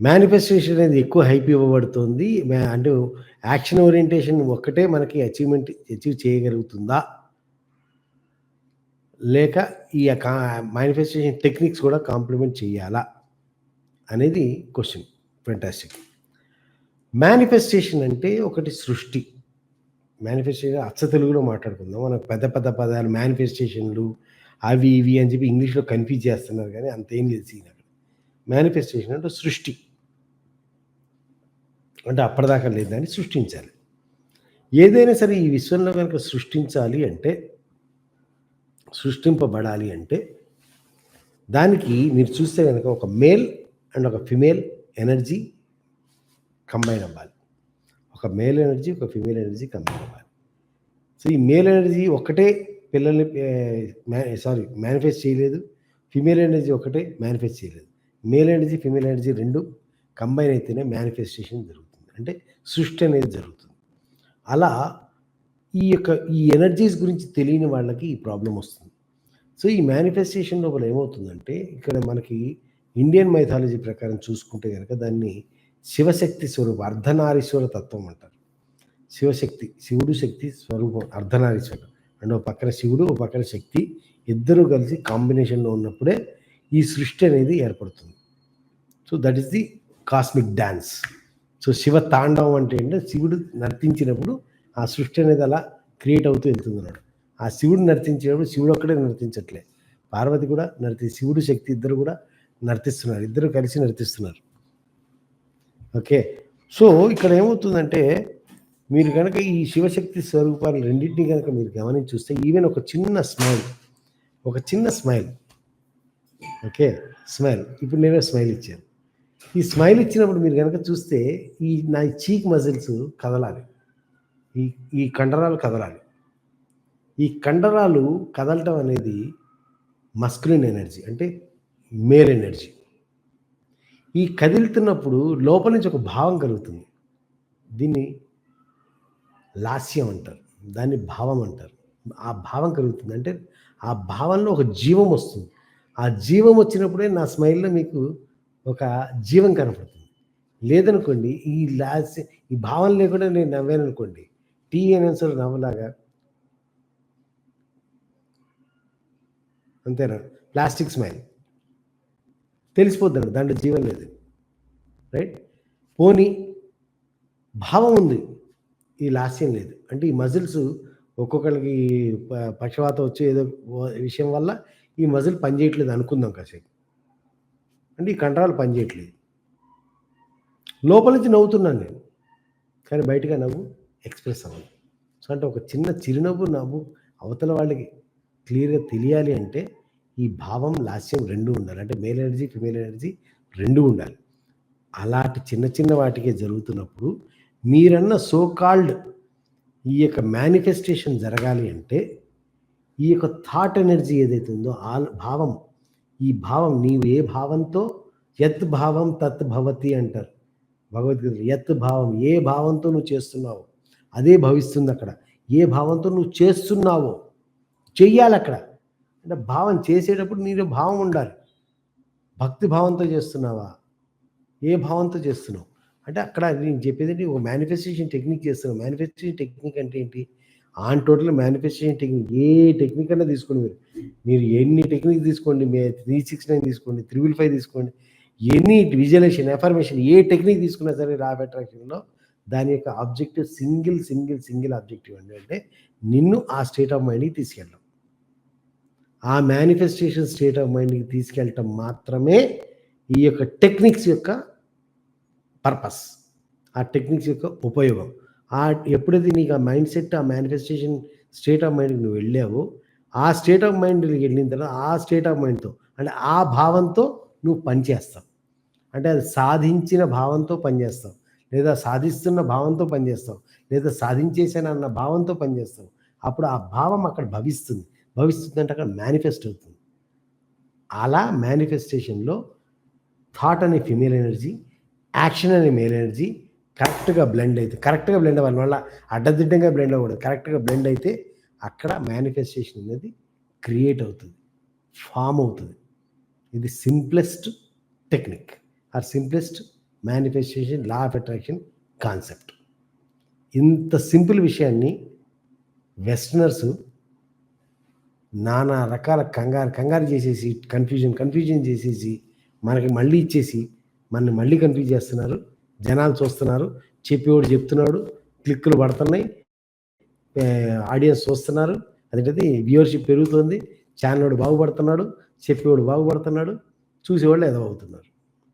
Manifestation అనేది ఎక్కువ hype ఇవ్వబడుతుంది. అంటే యాక్షన్ ఓరియంటేషన్ ఒక్కటే మనకి అచీవ్మెంట్ అచీవ్ చేయగలుగుతుందా? లేక ఈ మేనిఫెస్టేషన్ టెక్నిక్స్ కూడా కాంప్లిమెంట్ చేయాలా? అనేది క్వశ్చన్ ఫెంటాస్టిక్ మేనిఫెస్టేషన్ అంటే ఒకటి సృష్టి. మేనిఫెస్టేషన్ అచ్చ తెలుగులో మాట్లాడుకుందాం. మనకు పెద్ద పెద్ద పదాలు మేనిఫెస్టేషన్లు అవి ఇవి అని చెప్పి ఇంగ్లీష్లో కన్ఫ్యూజ్ చేస్తున్నారు కానీ అంతేం లేదు సీన్ అక్కడ. మేనిఫెస్టేషన్ అంటే సృష్టి. అంటే అప్పటిదాకా లేదని సృష్టించాలి. ఏదైనా సరే ఈ విశ్వంలో కనుక సృష్టించాలి అంటే సృష్టింపబడాలి అంటే దానికి మీరు చూస్తే కనుక ఒక మేల్ అండ్ ఒక ఫిమేల్ ఎనర్జీ కంబైన్ అవ్వాలి. ఒక మేల్ ఎనర్జీ ఒక ఫిమేల్ ఎనర్జీ కంబైన్ అవ్వాలి. సో ఈ మేల్ ఎనర్జీ ఒక్కటే పిల్లల్ని సారీ మేనిఫెస్ట్ చేయలేదు. ఫిమేల్ ఎనర్జీ ఒకటే మేనిఫెస్ట్ చేయలేదు. మేల్ ఎనర్జీ ఫిమేల్ ఎనర్జీ రెండు కంబైన్ అయితేనే మేనిఫెస్టేషన్ జరుగుతుంది. అంటే సృష్టి అనేది జరుగుతుంది. అలా ఈ యొక్క ఈ ఎనర్జీస్ గురించి తెలియని వాళ్ళకి ఈ ప్రాబ్లం వస్తుంది. సో ఈ మేనిఫెస్టేషన్ లోపల ఏమవుతుందంటే ఇక్కడ మనకి ఇండియన్ మైథాలజీ ప్రకారం చూసుకుంటే కనుక దాన్ని శివశక్తి స్వరూపం అర్ధనారీశ్వర తత్వం అంటారు. శివశక్తి శివుడు శక్తి స్వరూపం అర్ధనారీశ్వరం. అంటే ఒక పక్కన శివుడు ఒక పక్కన శక్తి ఇద్దరు కలిసి కాంబినేషన్లో ఉన్నప్పుడే ఈ సృష్టి అనేది ఏర్పడుతుంది. So that is the cosmic dance so Shiva తాండవం అంటే ఏంటంటే శివుడు నర్తించినప్పుడు ఆ సృష్టి అనేది అలా క్రియేట్ అవుతూ వెళ్తుంది అన్నాడు. ఆ శివుడు నర్తించేటప్పుడు శివుడు ఒక్కడే నర్తించట్లే. పార్వతి కూడా నర్తి శివుడు శక్తి ఇద్దరు కూడా నర్తిస్తున్నారు. ఇద్దరు కలిసి నర్తిస్తున్నారు. ఓకే. సో ఇక్కడ ఏమవుతుందంటే మీరు కనుక ఈ శివశక్తి స్వరూపాలు రెండింటిని కనుక మీరు గమనించి చూస్తే ఈవెన్ ఒక చిన్న స్మైల్ ఒక చిన్న స్మైల్ ఓకే స్మైల్. ఇప్పుడు నేనే స్మైల్ ఇచ్చాను. ఈ స్మైల్ ఇచ్చినప్పుడు మీరు కనుక చూస్తే ఈ నా చీక్ మజిల్స్ కదలాలి. ఈ ఈ కండరాలు కదలాలి. ఈ కండరాలు కదలటం అనేది మస్కులిన్ ఎనర్జీ అంటే మేల్ ఎనర్జీ. ఈ కదులుతున్నప్పుడు లోపల నుంచి ఒక భావం కలుగుతుంది. దీన్ని లాస్యం అంటారు. దాన్ని భావం అంటారు. ఆ భావం కలుగుతుంది. అంటే ఆ భావంలో ఒక జీవం వస్తుంది. ఆ జీవం వచ్చినప్పుడే నా స్మైల్లో మీకు ఒక జీవం కనపడుతుంది. లేదనుకోండి ఈ లాస్ ఈ భావం లేకుండా నేను నవ్వాను అనుకోండి టీ అనేసరి నవ్వలాగా అంతేనా? Plastic smile. తెలిసిపోద్దండి దాంట్లో జీవం లేదు. రైట్? పోనీ భావం ఉంది ఈ లాస్యం లేదు. అంటే ఈ మజిల్స్ ఒక్కొక్కరికి ప- పక్షవాతం వచ్చే ఏదో విషయం వల్ల ఈ మజిల్ పనిచేయట్లేదు అనుకుందాం కాసేపు. అంటే ఈ కండరాలు పనిచేయట్లేదు. లోపల నుంచి నవ్వుతున్నాను నేను. కానీ బయటగా నవ్వు ఎక్స్ప్రెస్ అవ్వదు. సో అంటే ఒక చిన్న చిరునవ్వు నవ్వు అవతల వాళ్ళకి క్లియర్గా తెలియాలి అంటే ఈ భావం లాస్యం రెండు ఉండాలి. అంటే మేల్ ఎనర్జీ ఫిమేల్ ఎనర్జీ రెండు ఉండాలి. అలాంటి చిన్న చిన్న వాటికే జరుగుతున్నప్పుడు మీరన్న సో కాల్డ్ ఈ యొక్క మేనిఫెస్టేషన్ జరగాలి అంటే ఈ యొక్క థాట్ ఎనర్జీ ఏదైతే ఉందో ఆ భావం ఈ భావం నీవు ఏ భావంతో? యత్ భావం తత్ భవతి అంటారు. భగవద్గీత యత్ భావం ఏ భావంతో నువ్వు చేస్తున్నావో అదే భవిస్తుంది అక్కడ. ఏ భావంతో నువ్వు చేస్తున్నావో చెయ్యాలి అక్కడ. అంటే భావం చేసేటప్పుడు నీలో భావం ఉండాలి. భక్తి భావంతో చేస్తున్నావా? ఏ భావంతో చేస్తున్నావు? అంటే అక్కడ నేను చెప్పేది ఒక మేనిఫెస్టేషన్ టెక్నిక్ చేస్తున్నావు. మేనిఫెస్టేషన్ టెక్నిక్ అంటే ఏంటి? ఆన్ టోటల్ మేనిఫెస్టేషన్ టెక్నిక్ ఏ టెక్నిక్ అయినా తీసుకోండి మీరు. మీరు ఎన్ని టెక్నిక్ తీసుకోండి మీ త్రీ సిక్స్ నైన్ తీసుకోండి త్రిబుల్ ఫైవ్ తీసుకోండి ఎన్ని విజువలైజేషన్ ఎఫర్మేషన్ ఏ టెక్నిక్ తీసుకున్నా సరే రాబ్ అట్రాక్షన్లో దాని యొక్క objective single single single objective అండి. అంటే నిన్ను ఆ స్టేట్ ఆఫ్ మైండ్కి తీసుకెళ్ళడం. ఆ మేనిఫెస్టేషన్ స్టేట్ ఆఫ్ మైండ్కి తీసుకెళ్ళటం మాత్రమే ఈ యొక్క టెక్నిక్స్ యొక్క పర్పస్ ఆ టెక్నిక్స్ యొక్క ఉపయోగం. ఆ ఎప్పుడైతే నీకు ఆ మైండ్ సెట్ ఆ మేనిఫెస్టేషన్ స్టేట్ ఆఫ్ మైండ్కి నువ్వు వెళ్ళావో ఆ స్టేట్ ఆఫ్ మైండ్కి వెళ్ళిన తర్వాత ఆ స్టేట్ ఆఫ్ మైండ్తో అంటే ఆ భావంతో నువ్వు పనిచేస్తావు అంటే అది సాధించిన భావంతో పనిచేస్తావు లేదా సాధిస్తున్న భావంతో పనిచేస్తావు లేదా సాధించేసానన్న భావంతో పనిచేస్తావు అప్పుడు ఆ భావం అక్కడ భవిస్తుంది. భవిస్తుంది అంటే అక్కడ మేనిఫెస్ట్ అవుతుంది. అలా మేనిఫెస్టేషన్లో థాట్ అనే ఫిమేల్ ఎనర్జీ యాక్షన్ అనే మేల్ ఎనర్జీ కరెక్ట్గా బ్లెండ్ అయితే కరెక్ట్గా బ్లెండ్ అవ్వాలి. మళ్ళీ అడ్డదిడ్డంగా బ్లెండ్ అవ్వకూడదు. కరెక్ట్గా బ్లెండ్ అయితే అక్కడ మేనిఫెస్టేషన్ అనేది క్రియేట్ అవుతుంది. ఫామ్ అవుతుంది. ఇది simplest technique or simplest manifestation law of attraction concept ఇంత సింపుల్ విషయాన్ని వెస్టర్నర్స్ నానా రకాల కంగారు కంగారు చేసేసి కన్ఫ్యూజన్ కన్ఫ్యూజన్ చేసేసి మనకి మళ్ళీ ఇచ్చేసి మనల్ని మళ్ళీ కన్ఫ్యూజ్ చేస్తున్నారు. జనాలు చూస్తున్నారు చెప్పేవాడు చెప్తున్నాడు క్లిక్కులు పడుతున్నాయి ఆడియన్స్ చూస్తున్నారు. అదేంటది వ్యూవర్షిప్ పెరుగుతుంది ఛానల్ బాగుపడుతున్నాడు చెప్పేవాడు బాగుపడుతున్నాడు చూసేవాళ్ళు ఏదో అవుతున్నారు.